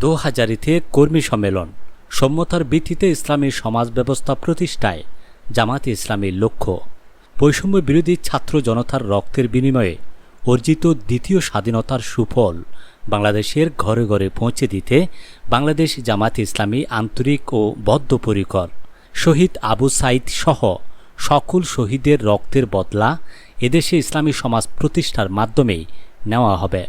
দোহাজারিতে কর্মী সম্মেলন। সম্মতার ভিত্তিতে ইসলামী সমাজ ব্যবস্থা প্রতিষ্ঠায় জামাতে ইসলামীর লক্ষ্য। বৈষম্য বিরোধী ছাত্র জনতার রক্তের বিনিময়ে অর্জিত দ্বিতীয় স্বাধীনতার সুফল বাংলাদেশের ঘরে ঘরে পৌঁছে দিতে বাংলাদেশ জামাতে ইসলামী আন্তরিক ও বদ্ধপরিকর। শহীদ আবু সাইদ সহ সকল শহীদের রক্তের বদলা এদেশে ইসলামী সমাজ প্রতিষ্ঠার মাধ্যমেই নেওয়া হবে।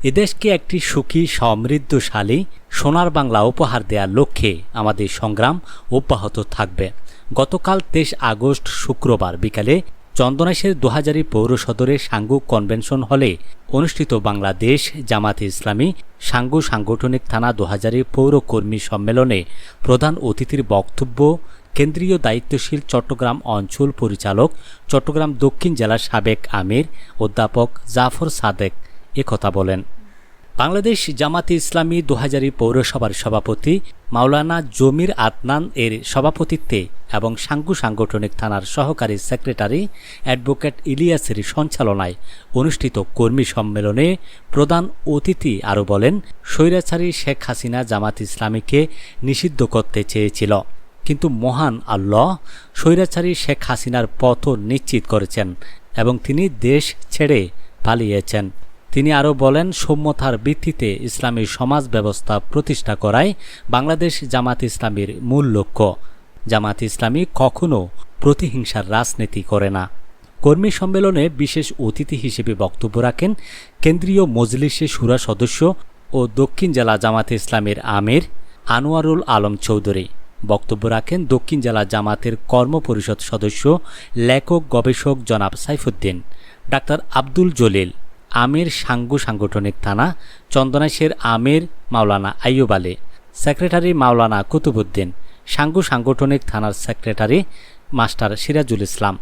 এদেশকে একটি সুখী, সমৃদ্ধশালী, সোনার বাংলা উপহার দেওয়ার লক্ষ্যে আমাদের সংগ্রাম অব্যাহত থাকবে। গতকাল তেইশ আগস্ট শুক্রবার বিকালে চন্দনাইশের দোহাজারি পৌর সদরে সাঙ্গু কনভেনশন হলে অনুষ্ঠিত বাংলাদেশ জামাতে ইসলামী সাঙ্গু সাংগঠনিক থানা দোহাজারি পৌর কর্মী সম্মেলনে প্রধান অতিথির বক্তব্য কেন্দ্রীয় দায়িত্বশীল চট্টগ্রাম অঞ্চল পরিচালক, চট্টগ্রাম দক্ষিণ জেলার সাবেক আমির, অধ্যাপক জাফর সাদেক একথা বলেন। বাংলাদেশ জামাতে ইসলামী দোহাজারি পৌরসভার সভাপতি মাওলানা জমির আদনান এর সভাপতিত্বে এবং সাঙ্গু সাংগঠনিক থানার সহকারী সেক্রেটারি অ্যাডভোকেট ইলিয়াসের সঞ্চালনায় অনুষ্ঠিত কর্মী সম্মেলনে প্রধান অতিথি আরও বলেন, স্বৈরাচারী শেখ হাসিনা জামাত ইসলামীকে নিষিদ্ধ করতে চেয়েছিল। কিন্তু মহান আল্লাহ স্বৈরাচারী শেখ হাসিনার পতন নিশ্চিত করেছেন এবং তিনি দেশ ছেড়ে পালিয়েছেন। তিনি আরও বলেন, সম্যতার ভিত্তিতে ইসলামী সমাজ ব্যবস্থা প্রতিষ্ঠা করাই বাংলাদেশ জামাত ইসলামীর মূল লক্ষ্য। জামাত ইসলামী কখনও প্রতিহিংসার রাজনীতি করে না। কর্মী সম্মেলনে বিশেষ অতিথি হিসেবে বক্তব্য রাখেন কেন্দ্রীয় মজলিসে সুরা সদস্য ও দক্ষিণ জেলা জামাতে ইসলামের আমির আনোয়ারুল আলম চৌধুরী। বক্তব্য রাখেন দক্ষিণ জেলা জামাতের কর্মপরিষদ সদস্য, লেখক গবেষক জনাব সাইফুদ্দিন। ডাক্তার আব্দুল জলিল আমির সাঙ্গু সাংগঠনিক থানা চন্দনাইশের আমির মাওলানা আইয়ুব আলী, সেক্রেটারি মাওলানা কুতুবুদ্দিন সাঙ্গু সাংগঠনিক থানার secretary master Sirajul Islam,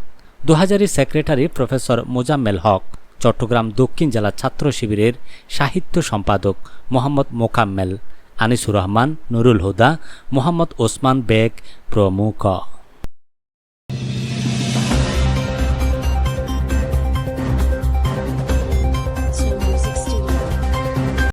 Dohazari secretary professor Mozammel Haque, Chattogram দক্ষিণ জেলা ছাত্র শিবিরের সাহিত্য সম্পাদক মোহাম্মদ মোকাম্মেল, আনিসুর রহমান, নুরুল হুদা, মোহাম্মদ ওসমান বেগ প্রমুখ।